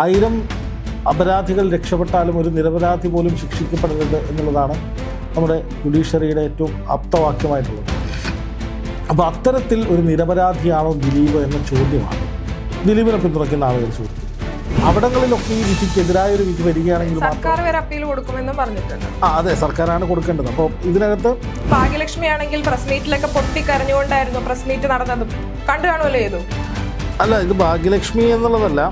ആയിരം അപരാധികൾ രക്ഷപ്പെട്ടാലും ഒരു നിരപരാധി പോലും ശിക്ഷിക്കപ്പെടരുത് എന്നുള്ളതാണ് നമ്മുടെ ജുഡീഷ്യറിയുടെ ഏറ്റവും അപ്തവാക്യമായിട്ടുള്ളത് അപ്പോൾ അത്തരത്തിൽ ഒരു നിരപരാധിയാണോ ദിലീപ് എന്ന ചോദ്യമാണ്. ദിലീപിനെ പിന്തുണയ്ക്കുന്ന ആളുകൾ ചോദിക്കും. അവിടങ്ങളിലൊക്കെ ഈ വിധിക്കെതിരായ ഒരു വിധി വരികയാണെങ്കിൽ സർക്കാർ വരെ അപ്പീൽ കൊടുക്കുമെന്നും പറഞ്ഞിട്ടുണ്ട്. ആ അതെ സർക്കാരാണ് കൊടുക്കേണ്ടത്. അപ്പോൾ ഇതിനകത്ത് ഭാഗ്യലക്ഷ്മി ആണെങ്കിൽ പ്രസ് മീറ്റിലൊക്കെ പൊട്ടിക്കരഞ്ഞുകൊണ്ടായിരുന്നു പ്രസ് മീറ്റ് നടന്നതും. കണ്ടു കാണുമല്ലോ ഏതു? അല്ല ഇത് ഭാഗ്യലക്ഷ്മി എന്നുള്ളതല്ല.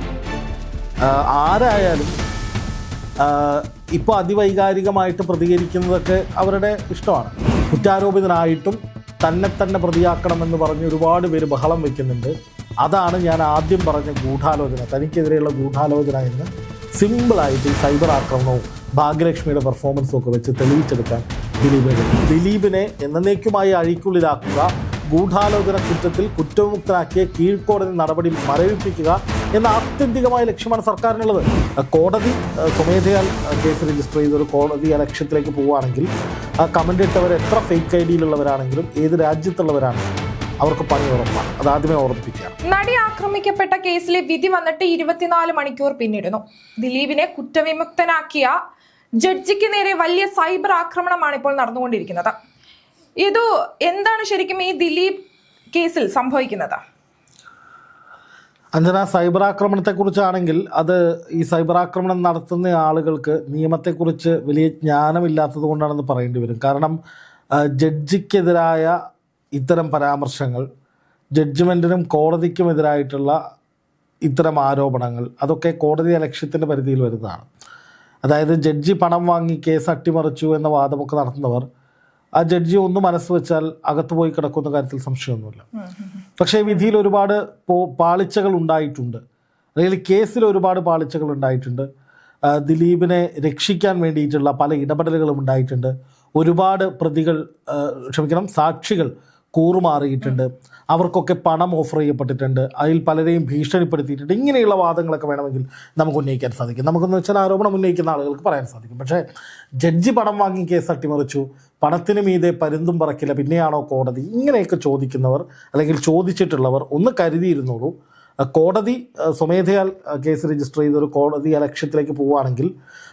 ആരായാലും ഇപ്പോൾ അതിവൈകാരികമായിട്ട് പ്രതികരിക്കുന്നതൊക്കെ അവരുടെ ഇഷ്ടമാണ്. കുറ്റാരോപിതനായിട്ടും തന്നെ തന്നെ പ്രതിയാക്കണമെന്ന് പറഞ്ഞ് ഒരുപാട് പേര് ബഹളം വെക്കുന്നുണ്ട്. അതാണ് ഞാൻ ആദ്യം പറഞ്ഞ ഗൂഢാലോചന. തനിക്കെതിരെയുള്ള ഗൂഢാലോചന എന്ന് സിമ്പിളായിട്ട് ഈ സൈബർ ആക്രമണവും ഭാഗ്യലക്ഷ്മിയുടെ പെർഫോമൻസും ഒക്കെ വെച്ച് തെളിയിച്ചെടുക്കാൻ ദിലീപ് കഴിയും. ദിലീപിനെ എന്നേക്കുമായി അഴിക്കുള്ളിലാക്കുക ഗൂഢാലോചന കുറ്റത്തിൽ കുറ്റവിമുക്തനാക്കിയ കീഴ്ക്കോടതി നടപടി മരവിപ്പിക്കുക എന്ന ആത്യന്തികമായ ലക്ഷ്യമാണ് സർക്കാരിനുള്ളത്. കോടതി സ്വമേധയാൽ കേസ് രജിസ്റ്റർ ചെയ്ത ഒരു കോടതി ആ ലക്ഷ്യത്തിലേക്ക് പോവുകയാണെങ്കിൽ ആ കമന്റ് ഇട്ടവർ എത്ര ഫേക്ക് ഐ ഡിയിലുള്ളവരാണെങ്കിലും ഏത് രാജ്യത്തുള്ളവരാണെങ്കിലും അവർക്ക് പണി ഉറപ്പാണ്. അത് ആദ്യമേ ഓർമ്മിപ്പിക്കുകയാണ്. നടി ആക്രമിക്കപ്പെട്ട കേസിലെ വിധി വന്നിട്ട് ഇരുപത്തിനാല് മണിക്കൂർ പിന്നിടുന്നു. ദിലീപിനെ കുറ്റവിമുക്തനാക്കിയ ജഡ്ജിക്ക് നേരെ വലിയ സൈബർ ആക്രമണമാണ് ഇപ്പോൾ നടന്നുകൊണ്ടിരിക്കുന്നത്. ഇത് എന്താണ് ശരിക്കും ഈ ദിലീപ് കേസിൽ സംഭവിക്കുന്നത്? അഞ്ജന സൈബർ ആക്രമണത്തെക്കുറിച്ചാണെങ്കിൽ അത് ഈ സൈബർ ആക്രമണം നടത്തുന്ന ആളുകൾക്ക് നിയമത്തെക്കുറിച്ച് വലിയ ജ്ഞാനമില്ലാത്തത് കൊണ്ടാണെന്ന് പറയേണ്ടി വരും. കാരണം ജഡ്ജിക്കെതിരായ ഇത്തരം പരാമർശങ്ങൾ ജഡ്ജ്മെന്റിനും കോടതിക്കുമെതിരായിട്ടുള്ള ഇത്തരം ആരോപണങ്ങൾ അതൊക്കെ കോടതി ലക്ഷ്യത്തിന്റെ പരിധിയിൽ വരുന്നതാണ്. അതായത് ജഡ്ജി പണം വാങ്ങി കേസ് അട്ടിമറിച്ചു എന്ന വാദമൊക്കെ നടത്തുന്നവർ ആ ജഡ്ജി ഒന്ന് മനസ്സ് വെച്ചാൽ അകത്ത് പോയി കിടക്കുന്ന കാര്യത്തിൽ സംശയമൊന്നുമില്ല. പക്ഷേ വിധിയിൽ ഒരുപാട് പാളിച്ചകൾ ഉണ്ടായിട്ടുണ്ട്. അല്ലെങ്കിൽ കേസിൽ ഒരുപാട് പാളിച്ചകൾ ഉണ്ടായിട്ടുണ്ട്. ദിലീപിനെ രക്ഷിക്കാൻ വേണ്ടിയിട്ടുള്ള പല ഇടപെടലുകളും ഉണ്ടായിട്ടുണ്ട്. ഒരുപാട് പ്രതികൾ ക്ഷമിക്കണം സാക്ഷികൾ കൂറുമാറിയിട്ടുണ്ട്. അവർക്കൊക്കെ പണം ഓഫർ ചെയ്യപ്പെട്ടിട്ടുണ്ട്. അതിൽ പലരെയും ഭീഷണിപ്പെടുത്തിയിട്ടുണ്ട്. ഇങ്ങനെയുള്ള വാദങ്ങളൊക്കെ വേണമെങ്കിൽ നമുക്ക് ഉന്നയിക്കാൻ സാധിക്കും. നമുക്കെന്ന് വെച്ചാൽ ആരോപണം ഉന്നയിക്കുന്ന ആളുകൾക്ക് പറയാൻ സാധിക്കും. പക്ഷേ ജഡ്ജി പണം വാങ്ങി കേസ് അട്ടിമറിച്ചു. പണത്തിന് മീതെ പരുന്തും പറക്കില്ല. പിന്നെയാണോ കോടതി? ഇങ്ങനെയൊക്കെ ചോദിക്കുന്നവർ അല്ലെങ്കിൽ ചോദിച്ചിട്ടുള്ളവർ ഒന്ന് കരുതിയിരുന്നോളൂ. കോടതി സ്വമേധയാൽ കേസ് രജിസ്റ്റർ ചെയ്തൊരു കോടതി അലക്ഷ്യത്തിലേക്ക് ലക്ഷ്യത്തിലേക്ക് പോവുകയാണെങ്കിൽ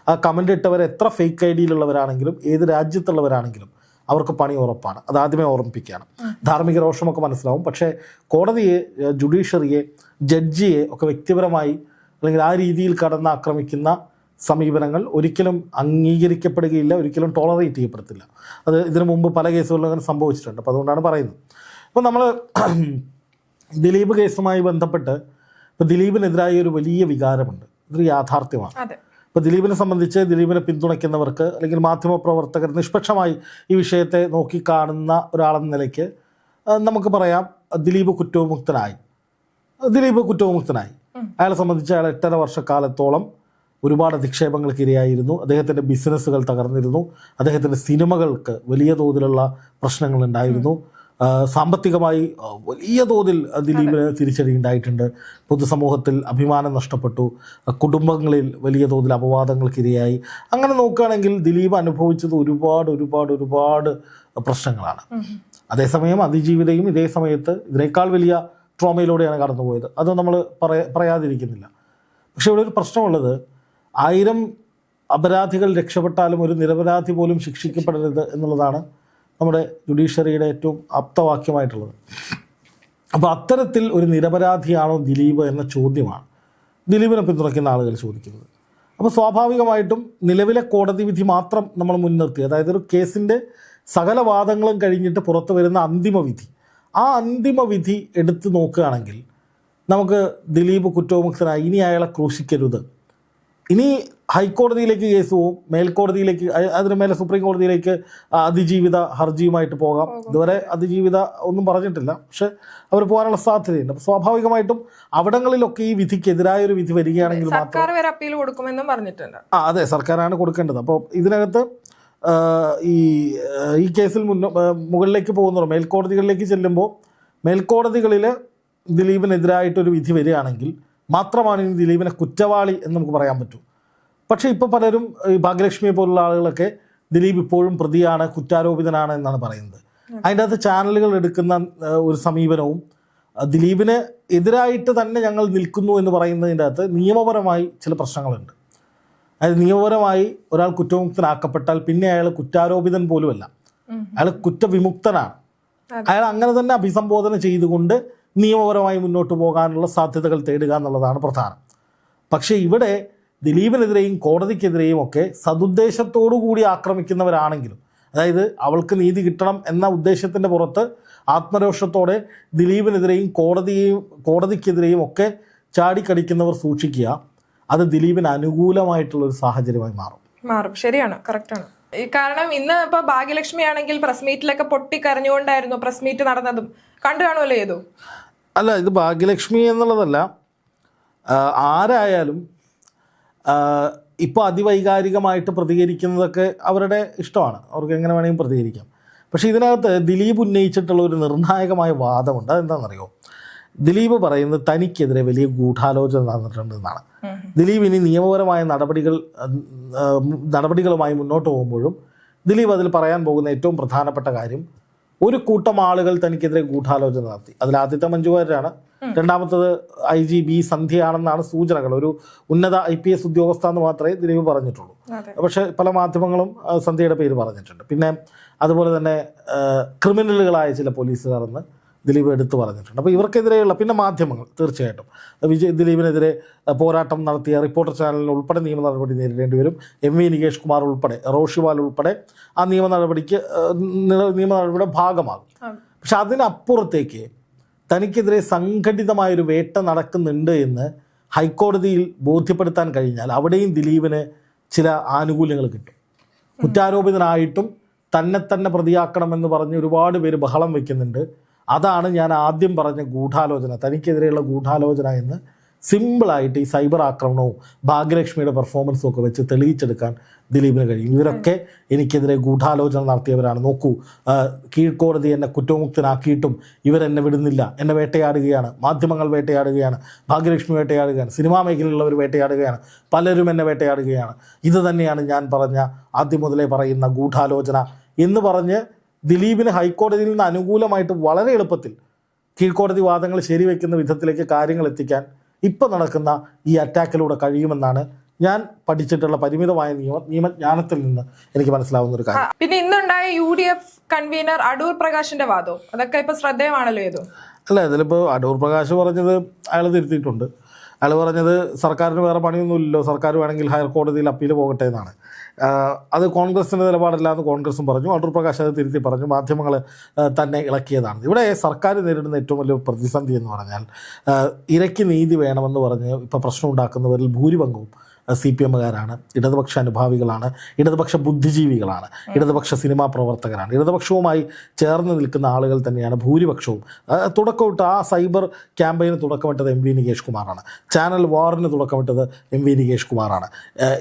ആ കമന്റ് ഇട്ടവർ എത്ര ഫേക്ക് ഐ ഡിയിലുള്ളവരാണെങ്കിലും ഏത് രാജ്യത്തുള്ളവരാണെങ്കിലും അവർക്ക് പണി ഉറപ്പാണ്. അത് ആദ്യമേ ഓർമ്മിപ്പിക്കുകയാണ്. ധാർമ്മിക രോഷമൊക്കെ മനസ്സിലാവും. പക്ഷേ കോടതിയെ ജുഡീഷ്യറിയെ ജഡ്ജിയെ ഒക്കെ വ്യക്തിപരമായി അല്ലെങ്കിൽ ആ രീതിയിൽ കടന്ന് ആക്രമിക്കുന്ന സമീപനങ്ങൾ ഒരിക്കലും അംഗീകരിക്കപ്പെടുകയില്ല ഒരിക്കലും ടോളറേറ്റ് ചെയ്യപ്പെടത്തില്ല. അത് ഇതിനു മുമ്പ് പല കേസുകളിലും അങ്ങനെ സംഭവിച്ചിട്ടുണ്ട്. അപ്പോൾ അതുകൊണ്ടാണ് പറയുന്നത്. അപ്പോൾ നമ്മൾ ദിലീപ് കേസുമായി ബന്ധപ്പെട്ട് ഇപ്പോൾ ദിലീപിനെതിരായ ഒരു വലിയ വികാരമുണ്ട്. ഇതൊരു യാഥാർത്ഥ്യമാണ്. ഇപ്പോൾ ദിലീപിനെ സംബന്ധിച്ച് ദിലീപിനെ പിന്തുണയ്ക്കുന്നവർക്ക് അല്ലെങ്കിൽ മാധ്യമപ്രവർത്തകർ നിഷ്പക്ഷമായി ഈ വിഷയത്തെ നോക്കിക്കാണുന്ന ഒരാളെന്ന നിലയ്ക്ക് നമുക്ക് പറയാം ദിലീപ് കുറ്റവിമുക്തനായി. ദിലീപ് കുറ്റവിമുക്തനായി. അയാളെ സംബന്ധിച്ച് അയാൾ എട്ടര വർഷക്കാലത്തോളം ഒരുപാട് അധിക്ഷേപങ്ങൾക്ക് ഇരയായിരുന്നു അദ്ദേഹത്തിന്റെ ബിസിനസ്സുകൾ തകർന്നിരുന്നു. അദ്ദേഹത്തിന്റെ സിനിമകൾക്ക് വലിയ തോതിലുള്ള പ്രശ്നങ്ങൾ ഉണ്ടായിരുന്നു. സാമ്പത്തികമായി വലിയ തോതിൽ ദിലീപിന് തിരിച്ചടി ഉണ്ടായിട്ടുണ്ട്. പൊതുസമൂഹത്തിൽ അഭിമാനം നഷ്ടപ്പെട്ടു. കുടുംബങ്ങളിൽ വലിയ തോതിൽ അപവാദങ്ങൾക്കിരയായി. അങ്ങനെ നോക്കുകയാണെങ്കിൽ ദിലീപ് അനുഭവിച്ചത് ഒരുപാട് ഒരുപാട് ഒരുപാട് പ്രശ്നങ്ങളാണ്. അതേസമയം അതിജീവിതയും ഇതേ സമയത്ത് ഇതിനേക്കാൾ വലിയ ട്രോമയിലൂടെയാണ് കടന്നുപോയത്. അത് നമ്മൾ പറയ പറയാതിരിക്കുന്നില്ല. പക്ഷെ ഇവിടെ ഒരു പ്രശ്നമുള്ളത് ആയിരം അപരാധികൾ രക്ഷപ്പെട്ടാലും ഒരു നിരപരാധി പോലും ശിക്ഷിക്കപ്പെടരുത് എന്നുള്ളതാണ് നമ്മുടെ ജുഡീഷ്യറിയുടെ ഏറ്റവും ആപ്തവാക്യമായിട്ടുള്ളത്. അപ്പോൾ അത്തരത്തിൽ ഒരു നിരപരാധിയാണോ ദിലീപ് എന്ന ചോദ്യമാണ് ദിലീപിനെ പിന്തുണയ്ക്കുന്ന ആളുകൾ ചോദിക്കുന്നത്. അപ്പോൾ സ്വാഭാവികമായിട്ടും നിലവിലെ കോടതി വിധി മാത്രം നമ്മൾ മുൻനിർത്തി. അതായത് ഒരു കേസിന്റെ സകല വാദങ്ങളും കഴിഞ്ഞിട്ട് പുറത്തു വരുന്ന അന്തിമ വിധി. ആ അന്തിമ വിധി എടുത്തു നോക്കുകയാണെങ്കിൽ നമുക്ക് ദിലീപ് കുറ്റവിമുക്തനായി ഇനി അയാളെ ക്രൂശിക്കരുത്. ഇനി ഹൈക്കോടതിയിലേക്ക് കേസ് പോവും. മേൽക്കോടതിയിലേക്ക് അതിന് മേലെ സുപ്രീം കോടതിയിലേക്ക് അതിജീവിത ഹർജിയുമായിട്ട് പോകാം. ഇതുവരെ അതിജീവിത ഒന്നും പറഞ്ഞിട്ടില്ല. പക്ഷെ അവർ പോകാനുള്ള സാധ്യതയുണ്ട്. സ്വാഭാവികമായിട്ടും അവിടങ്ങളിലൊക്കെ ഈ വിധിക്കെതിരായ ഒരു വിധി വരികയാണെങ്കിൽ മാത്രം സർക്കാർ വരെ അപ്പീൽ കൊടുക്കുമെന്നും പറഞ്ഞിട്ടുണ്ട്. ആ അതെ സർക്കാരാണ് കൊടുക്കേണ്ടത്. അപ്പോൾ ഇതിനകത്ത് ഈ ഈ കേസിൽ മുന്നോ മുകളിലേക്ക് പോകുന്നവർ മേൽക്കോടതികളിലേക്ക് ചെല്ലുമ്പോൾ മേൽക്കോടതികളിൽ ദിലീപിനെതിരായിട്ടൊരു വിധി വരികയാണെങ്കിൽ മാത്രമാണ് ഇനി ദിലീപിനെ കുറ്റവാളി എന്ന് നമുക്ക് പറയാൻ പറ്റൂ. പക്ഷേ ഇപ്പോൾ പലരും ഈ ഭാഗ്യലക്ഷ്മിയെ പോലുള്ള ആളുകളൊക്കെ ദിലീപ് ഇപ്പോഴും പ്രതിയാണ് കുറ്റാരോപിതനാണ് എന്നാണ് പറയുന്നത്. അതിന്റെ അകത്ത് ചാനലുകൾ എടുക്കുന്ന ഒരു സമീപനവും ദിലീപിന് എതിരായിട്ട് തന്നെ ഞങ്ങൾ നിൽക്കുന്നു എന്ന് പറയുന്നതിന്റെ അകത്ത് നിയമപരമായി ചില പ്രശ്നങ്ങളുണ്ട്. അതായത് നിയമപരമായി ഒരാൾ കുറ്റമുക്തനാക്കപ്പെട്ടാൽ പിന്നെ അയാൾ കുറ്റാരോപിതൻ പോലുമല്ല. അയാൾ കുറ്റവിമുക്തനാണ്. അയാൾ അങ്ങനെ തന്നെ അഭിസംബോധന ചെയ്തുകൊണ്ട് നിയമപരമായി മുന്നോട്ട് പോകാനുള്ള സാധ്യതകൾ തേടുക എന്നുള്ളതാണ് പ്രധാനം. പക്ഷേ ഇവിടെ ദിലീപിനെതിരെയും കോടതിക്കെതിരെയും ഒക്കെ സതുദ്ദേശത്തോടു കൂടി ആക്രമിക്കുന്നവരാണെങ്കിലും അതായത് അവൾക്ക് നീതി കിട്ടണം എന്ന ഉദ്ദേശത്തിന്റെ പുറത്ത് ആത്മരോഷത്തോടെ ദിലീപിനെതിരെയും കോടതിയെയും കോടതിക്കെതിരെയും ഒക്കെ ചാടിക്കടിക്കുന്നവർ സൂക്ഷിക്കുക അത് ദിലീപിന് അനുകൂലമായിട്ടുള്ള ഒരു സാഹചര്യമായി മാറും. മാറും. ശരിയാണ് കറക്റ്റാണ് ഈ കാരണം ഇന്ന് ഇപ്പൊ ഭാഗ്യലക്ഷ്മി ആണെങ്കിൽ പ്രസ് മീറ്റിലൊക്കെ പൊട്ടി കരഞ്ഞുകൊണ്ടായിരുന്നു പ്രസ് മീറ്റ് നടന്നതും. കണ്ടു കാണുമല്ലോ ഏതോ? അല്ല ഇത് ഭാഗ്യലക്ഷ്മി എന്നുള്ളതല്ല ആരായാലും ഇപ്പോൾ അതിവൈകാരികമായിട്ട് പ്രതികരിക്കുന്നതൊക്കെ അവരുടെ ഇഷ്ടമാണ്. അവർക്ക് എങ്ങനെ വേണമെങ്കിലും പ്രതികരിക്കാം. പക്ഷേ ഇതിനകത്ത് ദിലീപ് ഉന്നയിച്ചിട്ടുള്ള ഒരു നിർണായകമായ വാദമുണ്ട്. അതെന്താണെന്നറിയോ? ദിലീപ് പറയുന്നത് തനിക്കെതിരെ വലിയ ഗൂഢാലോചന നടന്നിട്ടുണ്ട് എന്നാണ് ദിലീപ് ഇനി നിയമപരമായ നടപടികൾ നടപടികളുമായി മുന്നോട്ട് പോകുമ്പോഴും ദിലീപ് അതിൽ പറയാൻ പോകുന്ന ഏറ്റവും പ്രധാനപ്പെട്ട കാര്യം ഒരു കൂട്ടം ആളുകൾ തനിക്കെതിരെ ഗൂഢാലോചന നടത്തി. അതിൽ ആദ്യത്തെ മഞ്ജുവാരാണ് രണ്ടാമത്തത് ഐ ജി ബി സന്ധ്യയാണെന്നാണ് സൂചനകൾ. ഒരു ഉന്നത ഐ പി എസ് ഉദ്യോഗസ്ഥ എന്ന് മാത്രമേ ദിലീപ് പറഞ്ഞിട്ടുള്ളൂ. പക്ഷെ പല മാധ്യമങ്ങളും സന്ധ്യയുടെ പേര് പറഞ്ഞിട്ടുണ്ട്. പിന്നെ അതുപോലെ തന്നെ ക്രിമിനലുകളായ ചില പോലീസുകാർ എന്ന് ദിലീപ് എടുത്തു പറഞ്ഞിട്ടുണ്ട്. അപ്പോൾ ഇവർക്കെതിരെയുള്ള പിന്നെ മാധ്യമങ്ങൾ തീർച്ചയായിട്ടും. വിജയ് ദിലീപിനെതിരെ പോരാട്ടം നടത്തിയ റിപ്പോർട്ടർ ചാനലിന് ഉൾപ്പെടെ നിയമ നടപടി നേരിടേണ്ടി വരും. എം വി നികേഷ് കുമാർ ഉൾപ്പെടെ റോഷിവാൽ ഉൾപ്പെടെ ആ നിയമ നടപടിക്ക് നിയമ നടപടിയുടെ ഭാഗമാകും. പക്ഷെ അതിനപ്പുറത്തേക്ക് തനിക്കെതിരെ സംഘടിതമായൊരു വേട്ട നടക്കുന്നുണ്ട് എന്ന് ഹൈക്കോടതിയിൽ ബോധ്യപ്പെടുത്താൻ കഴിഞ്ഞാൽ അവിടെയും ദിലീപിന് ചില ആനുകൂല്യങ്ങൾ കിട്ടും. കുറ്റാരോപിതനായിട്ടും തന്നെ തന്നെ പ്രതിയാക്കണമെന്ന് പറഞ്ഞ് ഒരുപാട് പേര് ബഹളം വയ്ക്കുന്നുണ്ട് അതാണ് ഞാൻ ആദ്യം പറഞ്ഞ ഗൂഢാലോചന തനിക്കെതിരെയുള്ള ഗൂഢാലോചന എന്ന് സിമ്പിളായിട്ട് ഈ സൈബർ ആക്രമണവും ഭാഗ്യലക്ഷ്മിയുടെ പെർഫോമൻസും ഒക്കെ വെച്ച് തെളിയിച്ചെടുക്കാൻ ദിലീപിന് കഴിയും. ഇവരൊക്കെ എനിക്കെതിരെ ഗൂഢാലോചന നടത്തിയവരാണ്. നോക്കൂ കീഴ്ക്കോടതി എന്നെ കുറ്റമുക്തനാക്കിയിട്ടും ഇവരെന്നെ വിടുന്നില്ല. എന്നെ വേട്ടയാടുകയാണ്. മാധ്യമങ്ങൾ വേട്ടയാടുകയാണ്. ഭാഗ്യലക്ഷ്മി വേട്ടയാടുകയാണ്. സിനിമാ മേഖലയിലുള്ളവർ വേട്ടയാടുകയാണ്. പലരും എന്നെ വേട്ടയാടുകയാണ്. ഇത് തന്നെയാണ് ഞാൻ പറഞ്ഞ ആദ്യം മുതലേ പറയുന്ന ഗൂഢാലോചന എന്ന് പറഞ്ഞ് ദിലീപിന് ഹൈക്കോടതിയിൽ നിന്ന് അനുകൂലമായിട്ട് വളരെ എളുപ്പത്തിൽ കീഴ്ക്കോടതി വാദങ്ങൾ ശരിവെക്കുന്ന വിധത്തിലേക്ക് കാര്യങ്ങൾ എത്തിക്കാൻ ഇപ്പം നടക്കുന്ന ഈ അറ്റാക്കിലൂടെ കഴിയുമെന്നാണ് ഞാൻ പഠിച്ചിട്ടുള്ള പരിമിതമായ നിയമ നിയമജ്ഞാനത്തിൽ നിന്ന് എനിക്ക് മനസ്സിലാവുന്ന ഒരു കാര്യം പിന്നെ ഇന്നുണ്ടായ U D F convener Adoor പ്രകാശിന്റെ വാദവും അതൊക്കെ ഇപ്പൊ ശ്രദ്ധേയമാണല്ലോ ഏതു? അല്ല ഇതിലിപ്പോൾ അടൂർ പ്രകാശ് പറഞ്ഞത് അയാൾ തിരുത്തിയിട്ടുണ്ട്. അയാൾ പറഞ്ഞത് സർക്കാരിന് വേറെ പണിയൊന്നുമില്ലല്ലോ സർക്കാർ വേണമെങ്കിൽ ഹയർ കോടതിയിൽ അപ്പീൽ പോകട്ടെ എന്നാണ്. അത് കോൺഗ്രസിന്റെ നിലപാടില്ല എന്ന് കോൺഗ്രസും പറഞ്ഞു. അടൂർ പ്രകാശ് അത് തിരുത്തി പറഞ്ഞു. മാധ്യമങ്ങൾ തന്നെ ഇളക്കിയതാണ്. ഇവിടെ സർക്കാർ നേരിടുന്ന ഏറ്റവും വലിയ പ്രതിസന്ധി എന്ന് പറഞ്ഞാൽ ഇരയ്ക്ക് നീതി വേണമെന്ന് പറഞ്ഞ് ഇപ്പോൾ പ്രശ്നം ഉണ്ടാക്കുന്നവരിൽ ഭൂരിപങ്കവും സി പി എമ്മുകാരാണ് ഇടതുപക്ഷ അനുഭാവികളാണ് ഇടതുപക്ഷ ബുദ്ധിജീവികളാണ് ഇടതുപക്ഷ സിനിമാ പ്രവർത്തകരാണ്. ഇടതുപക്ഷവുമായി ചേർന്ന് നിൽക്കുന്ന ആളുകൾ തന്നെയാണ് ഭൂരിപക്ഷവും. തുടക്കമിട്ട് ആ സൈബർ ക്യാമ്പയിന് തുടക്കമിട്ടത് എം വി നികേഷ് കുമാറാണ്. ചാനൽ വാറിന് തുടക്കമിട്ടത് എം വി നികേഷ് കുമാറാണ്.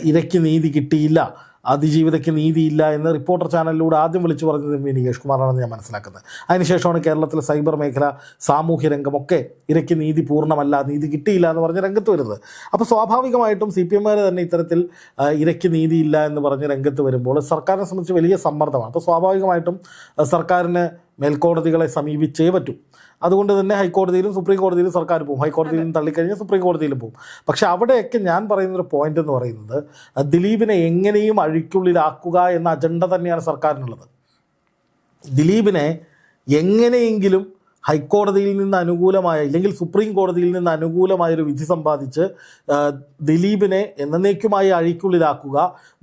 ഇരയ്ക്ക് നീതി കിട്ടിയില്ല. അതിജീവിതയ്ക്ക് നീതിയില്ല എന്ന് റിപ്പോർട്ടർ ചാനലിലൂടെ ആദ്യം വിളിച്ചു പറഞ്ഞത് വി നികേഷ് കുമാറാണെന്ന് ഞാൻ മനസ്സിലാക്കുന്നത്. അതിനുശേഷമാണ് കേരളത്തിലെ സൈബർ മേഖല സാമൂഹ്യ രംഗമൊക്കെ ഇരയ്ക്ക് നീതി പൂർണമല്ല നീതി കിട്ടിയില്ല എന്ന് പറഞ്ഞ് രംഗത്ത് വരുന്നത്. അപ്പോൾ സ്വാഭാവികമായിട്ടും സി പി എമ്മുകാർ തന്നെ ഇത്തരത്തിൽ ഇരയ്ക്ക് നീതിയില്ല എന്ന് പറഞ്ഞ് രംഗത്ത് വരുമ്പോൾ സർക്കാരിനെ സംബന്ധിച്ച് വലിയ സമ്മർദ്ദമാണ്. അപ്പോൾ സ്വാഭാവികമായിട്ടും സർക്കാരിന് മേൽക്കോടതികളെ സമീപിച്ചേ പറ്റൂ. അതുകൊണ്ട് തന്നെ ഹൈക്കോടതിയിലും സുപ്രീം കോടതിയിലും സർക്കാർ പോകും. ഹൈക്കോടതിയിൽ നിന്ന് തള്ളിക്കഴിഞ്ഞാൽ സുപ്രീം കോടതിയിലും പോകും. പക്ഷേ അവിടെയൊക്കെ ഞാൻ പറയുന്നൊരു പോയിന്റ് എന്ന് പറയുന്നത് ദിലീപിനെ എങ്ങനെയും അഴിക്കുള്ളിലാക്കുക എന്ന അജണ്ട തന്നെയാണ് സർക്കാരിനുള്ളത്. ദിലീപിനെ എങ്ങനെയെങ്കിലും ഹൈക്കോടതിയിൽ നിന്ന് അനുകൂലമായ ഇല്ലെങ്കിൽ സുപ്രീം കോടതിയിൽ നിന്ന് അനുകൂലമായൊരു വിധി സമ്പാദിച്ച് ദിലീപിനെ എന്നേക്കുമായി അഴിക്കുള്ളിലാക്കുക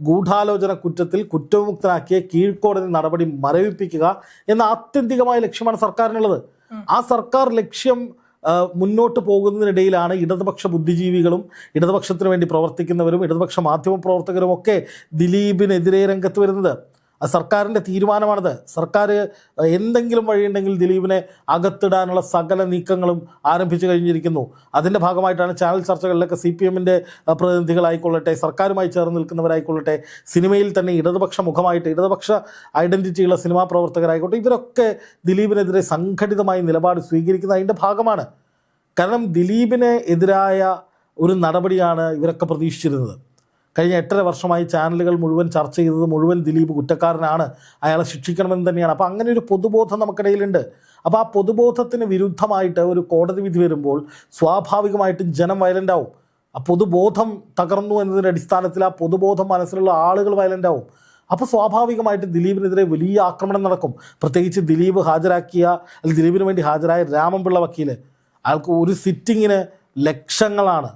ഗൂഢാലോചന കുറ്റത്തിൽ കുറ്റവിമുക്തനാക്കിയ കീഴ്ക്കോടതി നടപടി മരവിപ്പിക്കുക എന്ന ആത്യന്തികമായ ലക്ഷ്യമാണ് സർക്കാരിനുള്ളത്. ആ സർക്കാർ ലക്ഷ്യം മുന്നോട്ട് പോകുന്നതിനിടയിലാണ് ഇടതുപക്ഷ ബുദ്ധിജീവികളും ഇടതുപക്ഷത്തിന് വേണ്ടി പ്രവർത്തിക്കുന്നവരും ഇടതുപക്ഷ മാധ്യമ പ്രവർത്തകരും ഒക്കെ ദിലീപിനെതിരെ രംഗത്ത് വരുന്നത്. സർക്കാരിന്റെ തീരുമാനമാണത്. സർക്കാർ എന്തെങ്കിലും വഴിയുണ്ടെങ്കിൽ ദിലീപിനെ അകത്തിടാനുള്ള സകല നീക്കങ്ങളും ആരംഭിച്ചു കഴിഞ്ഞിരിക്കുന്നു. അതിന്റെ ഭാഗമായിട്ടാണ് ചാനൽ ചർച്ചകളിലൊക്കെ സി പി എമ്മിന്റെ പ്രതിനിധികളായിക്കൊള്ളട്ടെ സർക്കാരുമായി ചേർന്ന് നിൽക്കുന്നവരായിക്കൊള്ളട്ടെ സിനിമയിൽ തന്നെ ഇടതുപക്ഷ മുഖമായിട്ട് ഇടതുപക്ഷ ഐഡന്റിറ്റിയുള്ള സിനിമാ പ്രവർത്തകരായിക്കോട്ടെ ഇവരൊക്കെ ദിലീപിനെതിരെ സംഘടിതമായി നിലപാട് സ്വീകരിക്കുന്ന അതിന്റെ ഭാഗമാണ്. കാരണം ദിലീപിന് എതിരായ ഒരു നടപടിയാണ് ഇവരൊക്കെ പ്രതീക്ഷിച്ചിരുന്നത്. കഴിഞ്ഞ എട്ടര വർഷമായി ചാനലുകൾ മുഴുവൻ ചർച്ച ചെയ്തത് മുഴുവൻ ദിലീപ് കുറ്റക്കാരനാണ്. അയാളെ ശിക്ഷിക്കണമെന്ന് തന്നെയാണ്. അപ്പോൾ അങ്ങനെ ഒരു പൊതുബോധം നമുക്കിടയിലുണ്ട്. അപ്പോൾ ആ പൊതുബോധത്തിന് വിരുദ്ധമായിട്ട് ഒരു കോടതി വിധി വരുമ്പോൾ സ്വാഭാവികമായിട്ടും ജനം വയലന്റ് ആവും. ആ പൊതുബോധം തകർന്നു എന്നതിന്റെ അടിസ്ഥാനത്തിൽ ആ പൊതുബോധം മനസ്സിലുള്ള ആളുകൾ വയലന്റ് ആവും. അപ്പോൾ സ്വാഭാവികമായിട്ട് ദിലീപിനെതിരെ വലിയ ആക്രമണം നടക്കും. പ്രത്യേകിച്ച് ദിലീപ് ഹാജരാക്കിയ അല്ലെങ്കിൽ ദിലീപിന് വേണ്ടി ഹാജരായ രാമൻപിള്ള വക്കീൽ. അയാൾക്ക് ഒരു സിറ്റിങ്ങിന് ലക്ഷങ്ങളാണ്.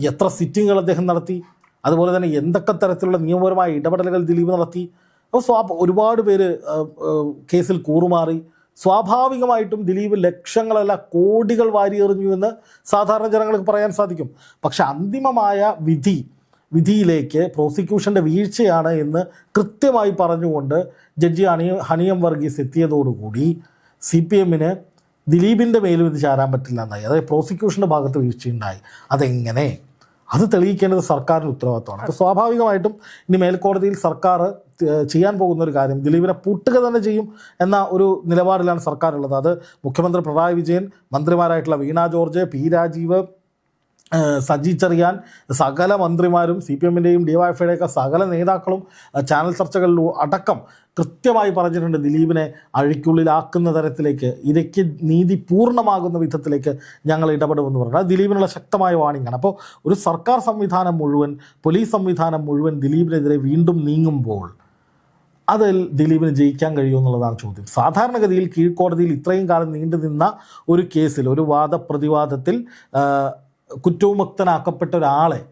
എത്ര സിറ്റിങ്ങുകൾ അദ്ദേഹം നടത്തി? അതുപോലെ തന്നെ എന്തൊക്കെ തരത്തിലുള്ള നിയമപരമായ ഇടപെടലുകൾ ദിലീപ് നടത്തി. അപ്പോൾ സ്വാ ഒരുപാട് പേര് കേസിൽ കൂറുമാറി. സ്വാഭാവികമായിട്ടും ദിലീപ് ലക്ഷങ്ങളല്ല കോടികൾ വാരിയെറിഞ്ഞു എന്ന് സാധാരണ ജനങ്ങൾക്ക് പറയാൻ സാധിക്കും. പക്ഷെ അന്തിമമായ വിധി വിധിയിലേക്ക് പ്രോസിക്യൂഷന്റെ വീഴ്ചയാണ് എന്ന് കൃത്യമായി പറഞ്ഞുകൊണ്ട് ജഡ്ജി ഹണിയ ഹണിയം വർഗീസ് എത്തിയതോടുകൂടി സി പി എമ്മിന് ദിലീപിന്റെ മേലും ഇത് ചാരാൻ പറ്റില്ല എന്നായി. അതായത് പ്രോസിക്യൂഷന്റെ ഭാഗത്ത് വീഴ്ചയുണ്ടായി. അതെങ്ങനെ? അത് തെളിയിക്കേണ്ടത് സർക്കാരിന്റെ ഉത്തരവാദിത്തമാണ്. അപ്പോൾ സ്വാഭാവികമായിട്ടും ഇനി മേൽക്കോടതിയിൽ സർക്കാർ ചെയ്യാൻ പോകുന്ന ഒരു കാര്യം ദിലീപിനെ പൂട്ടുക തന്നെ ചെയ്യും എന്ന ഒരു നിലപാടിലാണ് സർക്കാരുള്ളത്. അത് മുഖ്യമന്ത്രി പിണറായി വിജയൻ മന്ത്രിമാരായിട്ടുള്ള വീണ ജോർജ് പി രാജീവ് സജി ചെറിയാൻ സകല മന്ത്രിമാരും സി പി എമ്മിന്റെയും ഡി വൈ എഫ് സകല നേതാക്കളും ചാനൽ ചർച്ചകളിലും അടക്കം കൃത്യമായി പറഞ്ഞിട്ടുണ്ട് ദിലീപിനെ അഴിക്കുള്ളിലാക്കുന്ന തരത്തിലേക്ക് ഇരയ്ക്ക് നീതി പൂർണമാകുന്ന വിധത്തിലേക്ക് ഞങ്ങൾ ഇടപെടുമെന്ന് പറഞ്ഞാൽ ദിലീപിനുള്ള ശക്തമായ വാണിങ്ങാണ് അപ്പോൾ ഒരു സർക്കാർ സംവിധാനം മുഴുവൻ പോലീസ് സംവിധാനം മുഴുവൻ ദിലീപിനെതിരെ വീണ്ടും നീങ്ങുമ്പോൾ അതിൽ ദിലീപിന് ജയിക്കാൻ കഴിയുമോ എന്നുള്ളതാണ് ചോദ്യം. സാധാരണഗതിയിൽ കീഴ്ക്കോടതിയിൽ ഇത്രയും കാലം നീണ്ടു നിന്ന ഒരു കേസിൽ ഒരു വാദപ്രതിവാദത്തിൽ കുറ്റവിമുക്തനാക്കപ്പെട്ട ഒരാളെ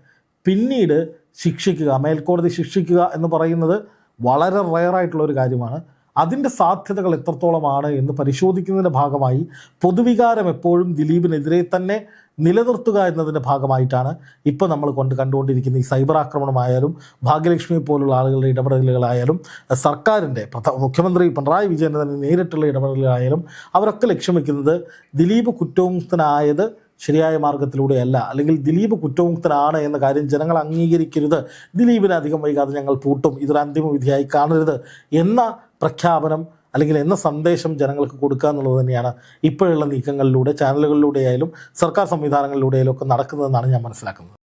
പിന്നീട് ശിക്ഷിക്കുക മേൽക്കോടതി ശിക്ഷിക്കുക എന്ന് പറയുന്നത് വളരെ റയറായിട്ടുള്ള ഒരു കാര്യമാണ്. അതിന്റെ സാധ്യതകൾ എത്രത്തോളമാണ് എന്ന് പരിശോധിക്കുന്നതിന്റെ ഭാഗമായി പൊതുവികാരം എപ്പോഴും ദിലീപിനെതിരെ തന്നെ നിലനിർത്തുക എന്നതിന്റെ ഭാഗമായിട്ടാണ് ഇപ്പോൾ നമ്മൾ കൊണ്ട് കണ്ടുകൊണ്ടിരിക്കുന്ന ഈ സൈബർ ആക്രമണമായാലും ഭാഗ്യലക്ഷ്മിയെ പോലുള്ള ആളുകളുടെ ഇടപെടലുകളായാലും സർക്കാരിന്റെ മുഖ്യമന്ത്രി പിണറായി വിജയൻ തന്നെ നേരിട്ടുള്ള ഇടപെടലുകളായാലും അവരൊക്കെ ലക്ഷ്യം വെക്കുന്നത് ദിലീപ് കുറ്റവിമുക്തനായത് ശരിയായ മാർഗത്തിലൂടെയല്ല അല്ലെങ്കിൽ ദിലീപ് കുറ്റമുക്തനാണ് എന്ന കാര്യം ജനങ്ങൾ അംഗീകരിക്കരുത്. ദിലീപിനെ അധികം വൈകാതെ ഞങ്ങൾ പൂട്ടും. ഇതൊരു അന്തിമ വിധിയായി കാണരുത് എന്ന പ്രഖ്യാപനം അല്ലെങ്കിൽ എന്ന സന്ദേശം ജനങ്ങൾക്ക് കൊടുക്കുക എന്നുള്ളത് തന്നെയാണ് ഇപ്പോഴുള്ള നീക്കങ്ങളിലൂടെ ചാനലുകളിലൂടെയായാലും സർക്കാർ സംവിധാനങ്ങളിലൂടെയായാലും ഒക്കെ നടക്കുന്നതെന്നാണ് ഞാൻ മനസ്സിലാക്കുന്നത്.